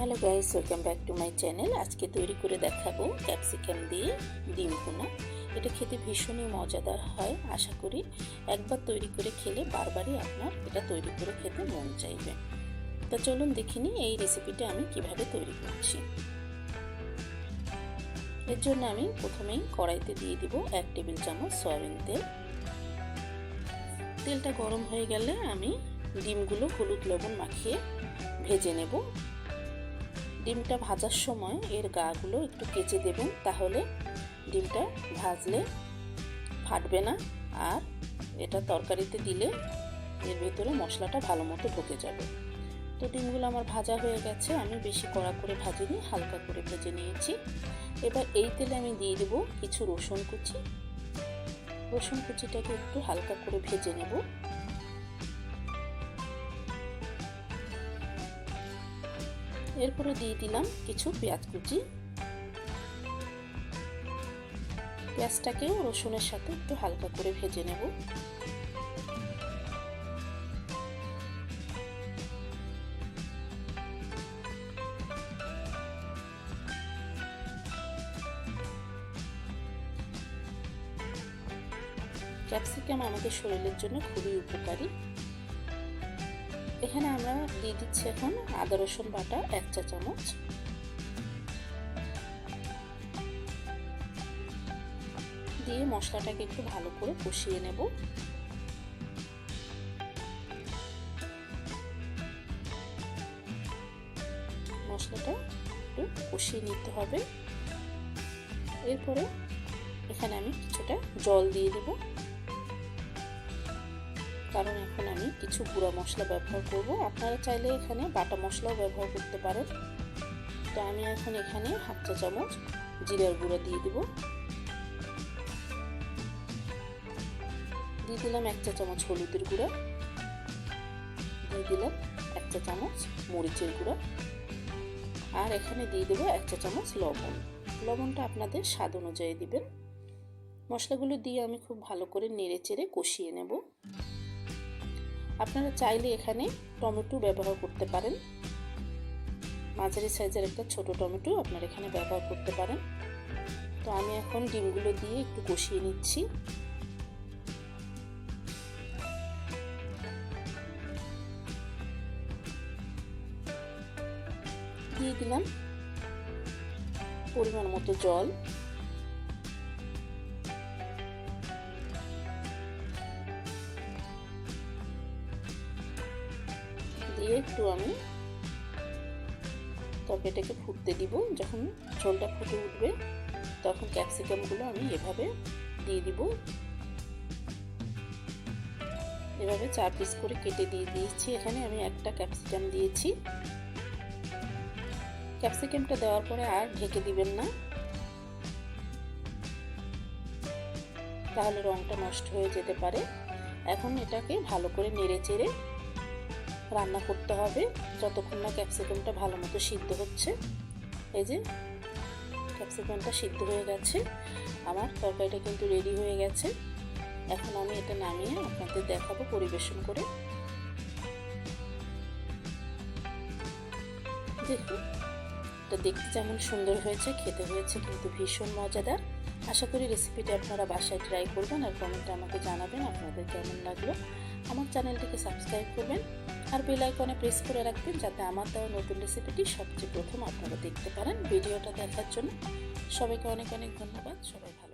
Hello guys, welcome back to my channel. আজকে তৈরি করে দেখাবো ক্যাপসিকাম দিয়ে ডিম ভুনা। এটা খেতে ভীষণই মজাদার হয়, আশা করি। একবার তৈরি করে খেলে বারবারই আপনার এটা তৈরি করে খেতে মন চাইবে। তো চলুন দেখিনি এই রেসিপিটা আমি কীভাবে তৈরি করছি। এর জন্য আমি প্রথমেই কড়াইতে দিয়ে দিব এক টেবিল চামচ সয়াবিন তেল। তেলটা গরম হয়ে গেলে আমি ডিমগুলো হলুদ লবণ মাখিয়ে ভেজে নেব। ডিমটা ভাজার সময় এর গাগুলো একটু কেচে দেবেন, তাহলে ডিমটা ভাজলে ফাটবে না আর এটা তরকারিতে দিলে এর ভেতরে মশলাটা ভালো মতো ঢুকে যাবে। তো ডিমগুলো আমার ভাজা হয়ে গেছে, আমি বেশি কড়া করে ভাজিনি, হালকা করে ভেজে নিয়েছি। এবার এই তেলে আমি দিয়ে দেবো কিছু রসুন কুচি। রসুন কুচিটাকে একটু হালকা করে ভেজে নেব। এরপরে দিয়ে দিলাম কিছু পেঁয়াজ কুচি। পেঁয়াজটাকেও রসুনের সাথে একটু হালকা করে ভেজে নেব। ক্যাপসিকাম আমাদের শরীরের জন্য খুবই উপকারী। এখানে আমরা দিয়ে দিচ্ছি এখন আদা, রসুন বাটা, এক চা চামচ। দিয়ে মশলাটাকে একটু ভালো করে কষিয়ে নেব। মশলাটা একটু কষিয়ে নিতে হবে। এরপরে এখানে আমি কিছুটা জল দিয়ে দেবো। কারণ এখন আমি কিছু গুঁড়া মশলা ব্যবহার করব। আপনারা চাইলে এখানে বাটা মশলাও ব্যবহার করতে পারেন। তো আমি এখন এখানে হাফ চা চামচ জিরার গুঁড়া দিয়ে দেব। দিয়ে দিলাম এক চা চামচ হলুদের গুঁড়া। দিয়ে দিলাম এক চা চামচ মরিচের গুঁড়া। আর এখানে দিয়ে দেবো এক চা চামচ লবণ। লবণটা আপনাদের স্বাদ অনুযায়ী দিবেন। মশলাগুলো দিয়ে আমি খুব ভালো করে নেড়ে চেড়ে কষিয়ে নেব। আপনারা চাইলে এখানে টমেটো ব্যবহার করতে পারেন। মাঝারি সাইজের একটা ছোট টমেটো আপনারা এখানে ব্যবহার করতে পারেন। তো আমি এখন ডিমগুলো দিয়ে একটু কষিয়ে নিচ্ছি। দিয়ে দিলাম পরিমাণ মতো জল। দিয়ে একটু আমি তরকারিটাকে ফুটতে দিব। যখন ঝোলটা ফুটে উঠবে, তখন ক্যাপসিকামগুলো আমি এভাবে দিয়ে দিব। এভাবে চার পিস করে কেটে দিয়ে দিয়েছি। এখানে আমি একটা ক্যাপসিকাম দিয়েছি। ক্যাপসিকামটা দেওয়ার পরে আর ঢেকে দিবেন না। তাহলে রংটা নষ্ট হয়ে যেতে পারে। এখন এটাকে ভালো করে নেড়ে চেড়ে রান্না করতে হবে, যতক্ষণ না ক্যাপসিকামটা ভালো মতো সিদ্ধ হচ্ছে। এই যে ক্যাপসিকামটা সিদ্ধ হয়ে গেছে। আমার তরকারিটা কিন্তু রেডি হয়ে গেছে। এখন আমি এটা নামিয়ে আপনাদের দেখাবো পরিবেশন করে। দেখুন, এটা দেখতে যেমন সুন্দর হয়েছে, খেতে হয়েছে কিন্তু ভীষণ মজাদার। আশা করি রেসিপিটা আপনারা বাসায় ট্রাই করবেন আর কমেন্টে আমাকে জানাবেন আপনাদের কেমন লাগল। আমার চ্যানেলটিকে সাবস্ক্রাইব করবেন আর বেল আইকনে প্রেস করে রাখবেন যাতে আমার দেওয়া নতুন রেসিপিটি সবচেয়ে প্রথম আপনারা দেখতে পারেন। ভিডিওটা দেখার জন্য সবাইকে অনেক অনেক ধন্যবাদ। সবাই ভালো